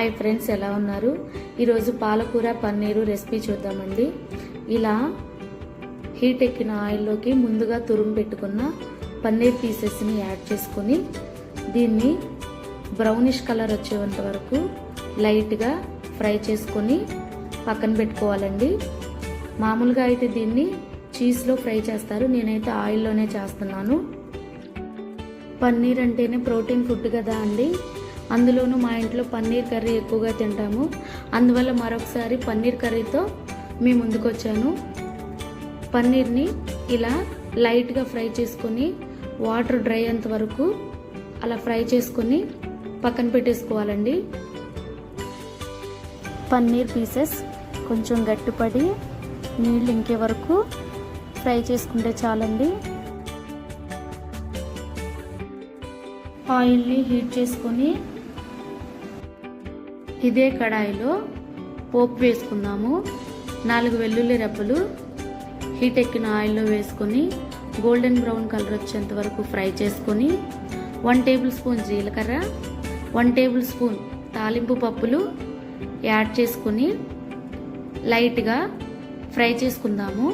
Hi friends ఎలా ఉన్నారు? ఈరోజు పాలకూర పన్నీరు రెసిపీ చూద్దామండి. ఇలా హీట్ ఎక్కిన ఆయిల్లోకి ముందుగా తురుము పెట్టుకున్న పన్నీర్ పీసెస్ని యాడ్ చేసుకొని దీన్ని బ్రౌనిష్ కలర్ వచ్చేంత వరకు లైట్గా ఫ్రై చేసుకొని పక్కన పెట్టుకోవాలండి. మామూలుగా అయితే దీన్ని చీజ్లో ఫ్రై చేస్తారు. నేనైతే ఆయిల్లోనే చేస్తున్నాను. పన్నీర్ అంటేనే ప్రోటీన్ ఫుడ్ కదా అండి. అందులోనూ మా ఇంట్లో పన్నీర్ కర్రీ ఎక్కువగా తింటాము. అందువల్ల మరొకసారి పన్నీర్ కర్రీతో మీ ముందుకు వచ్చాను పన్నీర్ని ఇలా లైట్గా ఫ్రై చేసుకొని వాటర్ డ్రై అయ్యేంత వరకు అలా ఫ్రై చేసుకొని పక్కన పెట్టేసుకోవాలండి. పన్నీర్ పీసెస్ కొంచెం గట్టిపడి నీళ్ళు ఇంకే వరకు ఫ్రై చేసుకుంటే చాలండి. ఆయిల్ని హీట్ చేసుకొని ఇదే కడాయిలో పోపు వేసుకుందాము. నాలుగు వెల్లుల్లి రెబ్బలు హీట్ ఎక్కిన ఆయిల్లో వేసుకొని గోల్డెన్ బ్రౌన్ కలర్ వచ్చేంత వరకు ఫ్రై చేసుకొని వన్ టేబుల్ స్పూన్ జీలకర్ర వన్ టేబుల్ స్పూన్ తాలింపు పప్పులు యాడ్ చేసుకొని లైట్గా ఫ్రై చేసుకుందాము.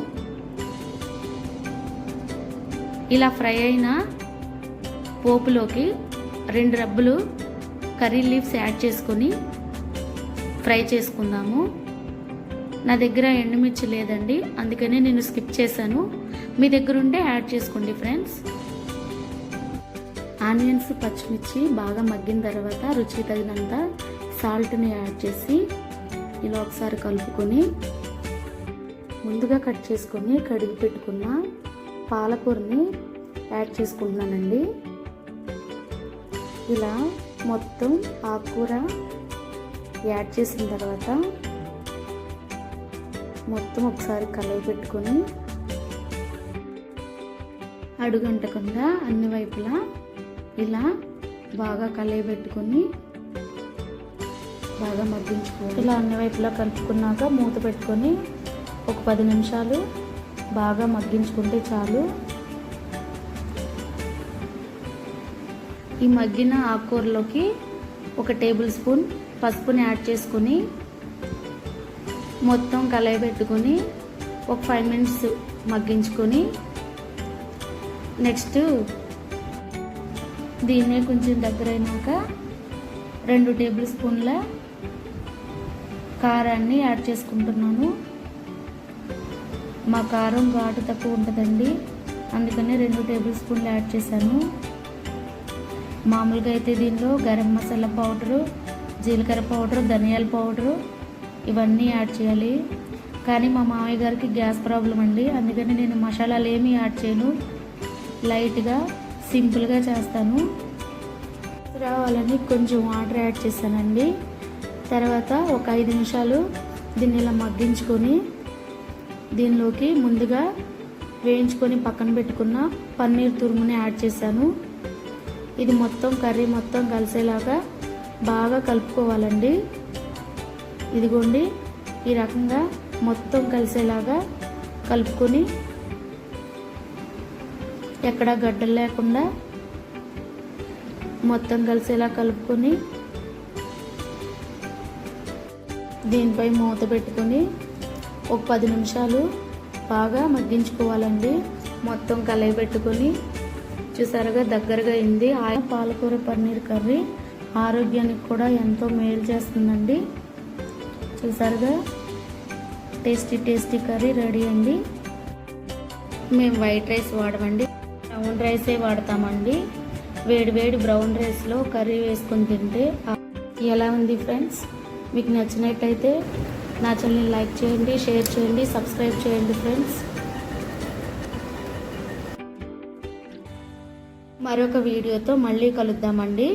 ఇలా ఫ్రై అయిన పోపులోకి రెండు రబ్బులు కర్రీ లీవ్స్ యాడ్ చేసుకొని ఫ్రై చేసుకుందాము నా దగ్గర ఎండుమిర్చి లేదండి అందుకనే నేను స్కిప్ చేశాను. మీ దగ్గర ఉంటే యాడ్ చేసుకోండి ఫ్రెండ్స్. ఆనియన్స్ పచ్చిమిర్చి బాగా మగ్గిన తర్వాత రుచికి తగినంత సాల్ట్ని యాడ్ చేసి ఇలా ఒకసారి కలుపుకొని ముందుగా కట్ చేసుకొని కడిగి పెట్టుకున్న పాలకూరని యాడ్ చేసుకుంటున్నానండి. ఇలా మొత్తం ఆకుకూర యాడ్ చేసిన తర్వాత మొత్తం ఒకసారి కలయి పెట్టుకొని అడుగంటకుండా అన్ని వైపులా ఇలా బాగా కలయి పెట్టుకొని బాగా మగ్గించుకోవాలి. ఇలా అన్ని వైపులా కలుపుకున్నాక మూత పెట్టుకొని ఒక పది నిమిషాలు బాగా మగ్గించుకుంటే చాలు. ఈ మగ్గిన ఆకుకూరలోకి ఒక టేబుల్ స్పూన్ పసుపుని యాడ్ చేసుకొని మొత్తం కలయి పెట్టుకొని ఒక ఫైవ్ మినిట్స్ మగ్గించుకొని నెక్స్ట్ దీన్నే కొంచెం దగ్గర అయినాక రెండు టేబుల్ స్పూన్ల కారాన్ని యాడ్ చేసుకుంటున్నాను. మా కారం ఘాటు తక్కువ ఉంటుందండి. అందుకని రెండు టేబుల్ స్పూన్లు యాడ్ చేశాను. మామూలుగా అయితే దీనిలో గరం మసాలా పౌడరు జీలకర్ర పౌడరు ధనియాల పౌడరు ఇవన్నీ యాడ్ చేయాలి. కానీ మా మామయ్య గారికి గ్యాస్ ప్రాబ్లం అండి. అందుకని నేను మసాలాలు ఏమీ యాడ్ చేయను. లైట్గా సింపుల్గా చేస్తాను. రావాలని కొంచెం వాటర్ యాడ్ చేశానండి. తర్వాత ఒక ఐదు నిమిషాలు దీన్ని ఇలా మగ్గించుకొని దీనిలోకి ముందుగా వేయించుకొని పక్కన పెట్టుకున్న పన్నీర్ తురుముని యాడ్ చేశాను. ఇది మొత్తం కర్రీ మొత్తం కలిసేలాగా బాగా కలుపుకోవాలండి. ఇదిగోండి ఈ రకంగా మొత్తం కలిసేలాగా కలుపుకొని ఎక్కడ గడ్డలు లేకుండా మొత్తం కలిసేలా కలుపుకొని దీనిపై మూత పెట్టుకొని ఒక పది నిమిషాలు బాగా మగ్గించుకోవాలండి. మొత్తం కలయి పెట్టుకొని చూసారుగా దగ్గరగా అయింది. ఆయన పాలకూర పన్నీర్ కర్రీ ఆరోగ్యానికి కూడా ఎంతో మేలు చేస్తుందండి. చూసారుగా? టేస్టీ టేస్టీ కర్రీ రెడీ అండి. మేము వైట్ రైస్ వాడమండి. బ్రౌన్ రైసే వాడతామండి. వేడి వేడి బ్రౌన్ రైస్లో కర్రీ వేసుకొని తింటే ఎలా ఉంది ఫ్రెండ్స్? మీకు నచ్చినట్టయితే నా ఛానల్ని లైక్ చేయండి షేర్ చేయండి సబ్స్క్రైబ్ చేయండి ఫ్రెండ్స్. మరొక వీడియోతో మళ్ళీ కలుద్దామండి.